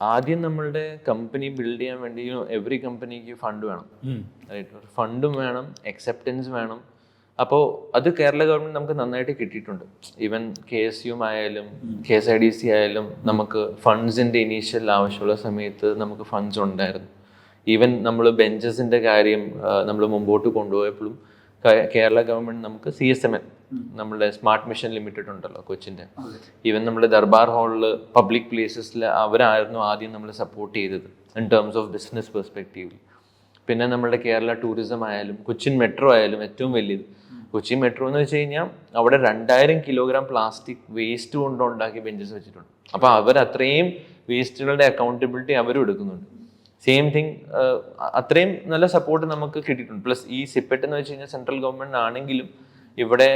ആദ്യം നമ്മളുടെ company build ചെയ്യാൻ വേണ്ടി എവറി കമ്പനിക്ക് ഫണ്ട് വേണം. റൈറ്റ് ഫണ്ടും വേണം അക്സെപ്റ്റൻസ് വേണം. അപ്പോൾ അത് കേരള ഗവൺമെന്റ് നമുക്ക് നന്നായിട്ട് കിട്ടിയിട്ടുണ്ട്. ഈവൻ കെ എസ് യു ആയാലും K S I D C ആയാലും നമുക്ക് ഫണ്ട്സിന്റെ ഇനീഷ്യൽ ആവശ്യമുള്ള സമയത്ത് നമുക്ക് ഫണ്ട്സ് ഉണ്ടായിരുന്നു. ഈവൻ നമ്മൾ ബെഞ്ചസിന്റെ കാര്യം നമ്മൾ മുമ്പോട്ട് കൊണ്ടുപോയപ്പോഴും കേരള ഗവൺമെന്റ് നമുക്ക് സി എസ് എം എൻ നമ്മുടെ സ്മാർട്ട് മിഷൻ ലിമിറ്റഡ് ഉണ്ടല്ലോ കൊച്ചിന്റെ ഈവൻ നമ്മുടെ ദർബാർ ഹാളിൽ പബ്ലിക് പ്ലേസസിൽ അവരായിരുന്നു ആദ്യം നമ്മൾ സപ്പോർട്ട് ചെയ്തത് ഇൻ ടേംസ് ഓഫ് ബിസിനസ് പെർസ്പെക്റ്റീവിൽ പിന്നെ നമ്മുടെ കേരള ടൂറിസം ആയാലും കൊച്ചിൻ മെട്രോ ആയാലും ഏറ്റവും വലിയത് കൊച്ചി മെട്രോ എന്ന് വെച്ച് കഴിഞ്ഞാൽ അവിടെ രണ്ടായിരം കിലോഗ്രാം പ്ലാസ്റ്റിക് വേസ്റ്റ് കൊണ്ട് ഉണ്ടാക്കിയ ബെഞ്ചസ് വെച്ചിട്ടുണ്ട്. അപ്പോൾ അവർ അത്രയും വേസ്റ്റുകളുടെ അക്കൗണ്ടബിലിറ്റി അവരും എടുക്കുന്നുണ്ട്. സെയിം തിങ് അത്രയും നല്ല സപ്പോർട്ട് നമുക്ക് കിട്ടിയിട്ടുണ്ട്. പ്ലസ് ഈ സിപ്പെട്ട് എന്ന് വെച്ച് കഴിഞ്ഞാൽ സെൻട്രൽ ഗവൺമെന്റ് ആണെങ്കിലും ഇവിടെ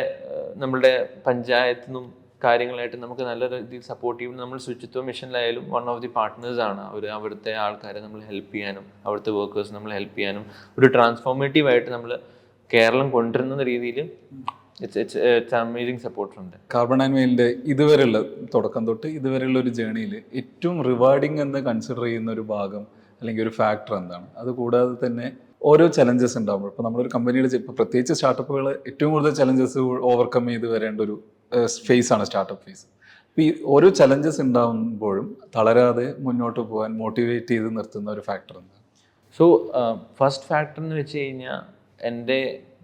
നമ്മളുടെ പഞ്ചായത്തിൽ നിന്നും കാര്യങ്ങളായിട്ട് നമുക്ക് നല്ല രീതിയിൽ സപ്പോർട്ട് ചെയ്യും. നമ്മൾ ശുചിത്വ മിഷനിലായാലും വൺ ഓഫ് ദി പാർട്ട്നേഴ്സ് ആണ്. അവർ അവിടുത്തെ ആൾക്കാരെ നമ്മൾ ഹെൽപ്പ് ചെയ്യാനും അവിടുത്തെ വർക്കേഴ്സ് നമ്മൾ ഹെൽപ്പ് ചെയ്യാനും ഒരു ട്രാൻസ്ഫോർമേറ്റീവ് ആയിട്ട് നമ്മൾ കേരളം കൊണ്ടുവരുന്ന രീതിയിൽ സപ്പോർട്ട് കാർബൺ ആൻഡ് മെയിലിന്റെ ഇതുവരെയുള്ള തുടക്കം തൊട്ട് ഇതുവരെയുള്ള ഒരു ജേണിയിൽ ഏറ്റവും റിവാർഡിങ് എന്ന് കൺസിഡർ ചെയ്യുന്ന ഒരു ഭാഗം അല്ലെങ്കിൽ ഒരു ഫാക്ടർ എന്താണ്? അത് കൂടാതെ തന്നെ ഓരോ ചലഞ്ചസ് ഉണ്ടാകുമ്പോൾ ഇപ്പോൾ നമ്മളൊരു കമ്പനിയുടെ ഇപ്പോൾ പ്രത്യേകിച്ച് സ്റ്റാർട്ടപ്പുകൾ ഏറ്റവും കൂടുതൽ ചലഞ്ചസ് ഓവർകം ചെയ്ത് വരേണ്ട ഒരു ഫേസ് ആണ് സ്റ്റാർട്ടപ്പ് ഫേസ് അപ്പോൾ ഈ ഓരോ ചലഞ്ചസ് ഉണ്ടാകുമ്പോഴും തളരാതെ മുന്നോട്ട് പോകാൻ മോട്ടിവേറ്റ് ചെയ്ത് നിർത്തുന്ന ഒരു ഫാക്ടർ എന്താണ് സോ ഫസ്റ്റ് ഫാക്ടർ എന്ന് വെച്ച് കഴിഞ്ഞാൽ എന്റെ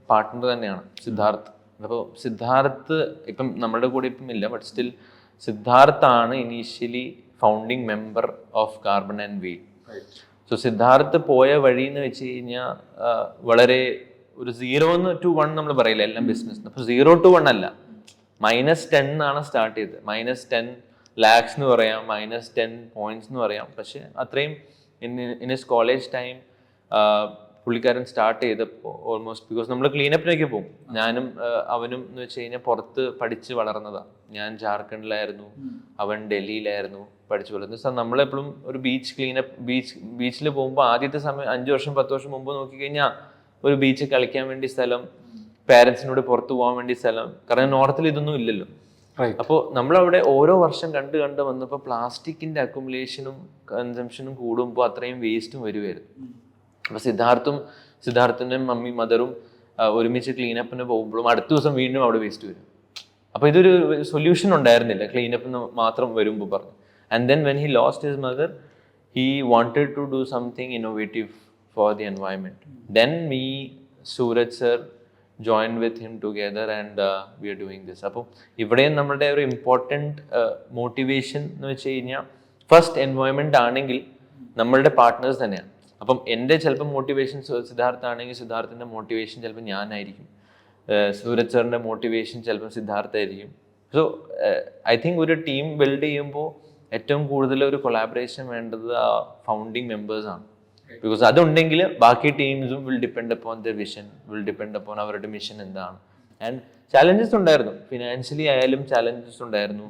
പാർട്ട്ണർ തന്നെയാണ് സിദ്ധാർത്ഥ്. അപ്പോൾ സിദ്ധാർത്ഥ് ഇപ്പം നമ്മുടെ കൂടെ ഇപ്പം ഇല്ല but still സിദ്ധാർത്ഥാണ് initially founding member of carbon and wheel so Siddharth പോയ വഴി എന്ന് വെച്ച് കഴിഞ്ഞാൽ വളരെ ഒരു സീറോ ടു വൺ നമ്മൾ പറയില്ല എല്ലാം ബിസിനസ് അപ്പോൾ സീറോ ടു വൺ അല്ല. മൈനസ് ടെൻ ആണ് സ്റ്റാർട്ട് ചെയ്തത്. മൈനസ് ടെൻ ലാക്സ് എന്ന് പറയാം മൈനസ് ടെൻ പോയിന്റ്സ് എന്ന് പറയാം. പക്ഷെ അത്രയും in in is college time പുള്ളിക്കാരൻ സ്റ്റാർട്ട് ചെയ്തപ്പോൾ ഓൾമോസ്റ്റ് ബിക്കോസ് നമ്മൾ ക്ലീനപ്പിനൊക്കെ പോകും. ഞാനും അവനും എന്ന് വെച്ച് കഴിഞ്ഞാൽ പുറത്ത് പഠിച്ച് വളർന്നതാണ് ഞാൻ ജാർഖണ്ഡിലായിരുന്നു. അവൻ ഡൽഹിയിലായിരുന്നു പഠിച്ചു വളർന്നത്. സാർ നമ്മളെപ്പോഴും ഒരു ബീച്ച് ക്ലീനപ്പ് ബീച്ച് ബീച്ചിൽ പോകുമ്പോൾ ആദ്യത്തെ സമയം അഞ്ച് വർഷം പത്ത് വർഷം മുമ്പ് നോക്കിക്കഴിഞ്ഞാൽ ഒരു ബീച്ച് കളിക്കാൻ വേണ്ടി സ്ഥലം പാരൻസിനോട് പുറത്തു പോകാൻ വേണ്ടി സ്ഥലം. കാരണം നോർത്തിൽ ഇതൊന്നും ഇല്ലല്ലോ. അപ്പോൾ നമ്മളവിടെ ഓരോ വർഷം കണ്ട് കണ്ട് വന്നപ്പോൾ പ്ലാസ്റ്റിക്കിന്റെ അക്കുമുലേഷനും കൺസംഷനും കൂടുമ്പോൾ അത്രയും വേസ്റ്റും വരുമായിരുന്നു അപ്പോൾ സിദ്ധാർത്ഥും സിദ്ധാർത്ഥിന്റെ മമ്മി മദറും ഒരുമിച്ച് ക്ലീനപ്പിന് പോകുമ്പോഴും അടുത്ത ദിവസം വീണ്ടും അവിടെ വേസ്റ്റ് വരും. അപ്പോൾ ഇതൊരു സൊല്യൂഷൻ ഉണ്ടായിരുന്നില്ല. ക്ലീനപ്പ് മാത്രം വരുമ്പോൾ പറഞ്ഞു. And then when he lost his mother he wanted to do something innovative for the environment then me Suraj sir join with him together and we are doing this അപ്പോൾ ഇവിടെയും നമ്മുടെ ഒരു important motivation എന്ന് വെച്ച് കഴിഞ്ഞാൽ first environment ആണെങ്കിൽ നമ്മളുടെ partners തന്നെയാണ്. അപ്പം എന്റെ ചിലപ്പോൾ മോട്ടിവേഷൻ സിദ്ധാർത്ഥ ആണെങ്കിൽ സിദ്ധാർത്ഥിന്റെ മോട്ടിവേഷൻ ചിലപ്പോൾ ഞാനായിരിക്കും. സൂരജ് സാറിന്റെ മോട്ടിവേഷൻ ചിലപ്പോൾ സിദ്ധാർത്ഥായിരിക്കും. സോ ഐ തിങ്ക് ഒരു ടീം ബിൽഡ് ചെയ്യുമ്പോൾ ഏറ്റവും കൂടുതൽ ഒരു കൊളാബറേഷൻ വേണ്ടത് ആ ഫൗണ്ടിങ് മെമ്പേഴ്സാണ് ബിക്കോസ് അതുണ്ടെങ്കിൽ ബാക്കി ടീംസും will depend upon the vision will depend upon അവരുടെ മിഷൻ എന്താണ്. ആൻഡ് ചാലഞ്ചസ് ഉണ്ടായിരുന്നു. ഫിനാൻഷ്യലി ആയാലും ചാലഞ്ചസ് ഉണ്ടായിരുന്നു.